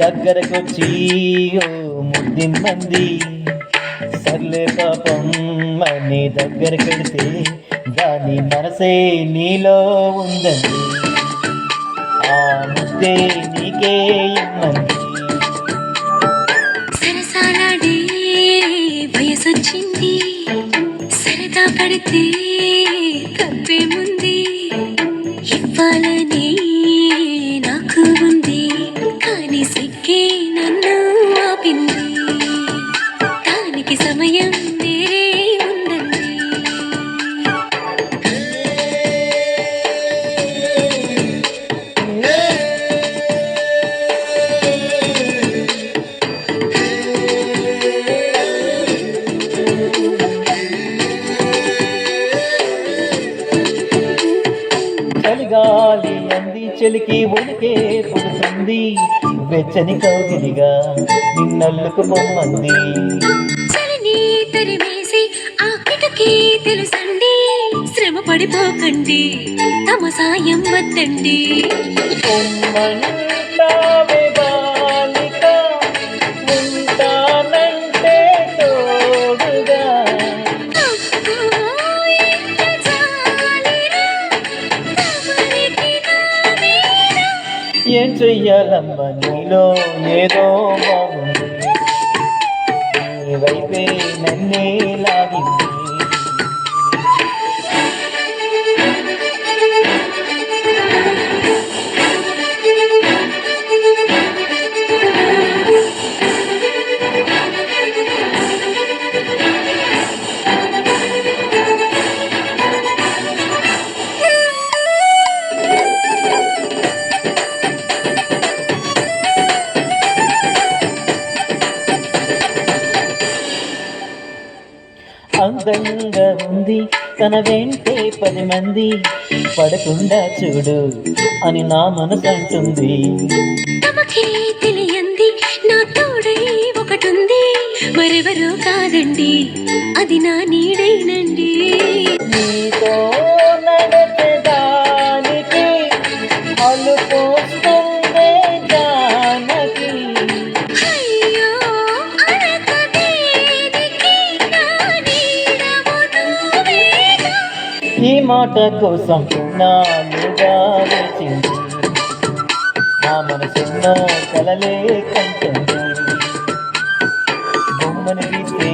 దగ్గరకొచ్చి ఓ ముద్దిమ్మంది. సర్లే పాపం అని దగ్గరకెడితే దాని మనసే నీలో ఉందండి. ఆ ముద్దే నీకే ఇమ్మంది. సరసాలాడే వయసొచ్చింది. సరదా పడితే చలిగాలి అంది చెలికి ఉనికే పుడుతుంది వెచ్చని కౌగిలిగా నిన్నల్లుకు బొమ్మంది. తెలుసండి. శ్రమ పడిపోకండి తమ సాయం వద్దండి ఏం చెయ్యాలమ్మ నీలో ఏదో బాగుంది. నీ వైపే నన్నేలా అందంగా ఉంది. తన వెంటే పది మంది పడకుండా చూడు అని నా మనసు అంటుంది. తెలియంది నా తోడై ఒకటుంది. మరెవరో కాదండి అది నా నీడైనండి. ఈ మాట కోసం నాలుగా వచ్చింది నా మనసున్న కలలే కంటుంది. బొమ్మను గీస్తే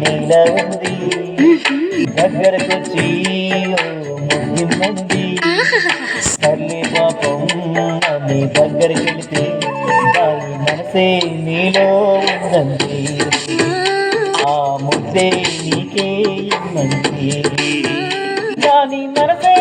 నీల ఉంది. దగ్గరకొచ్చి ఓ ముద్దిమ్మంది తల్లి పాపం అని దగ్గరికి వెళితే దాని మనసే నీలో ఉందండి. దేనికే మంచి దాని మనసే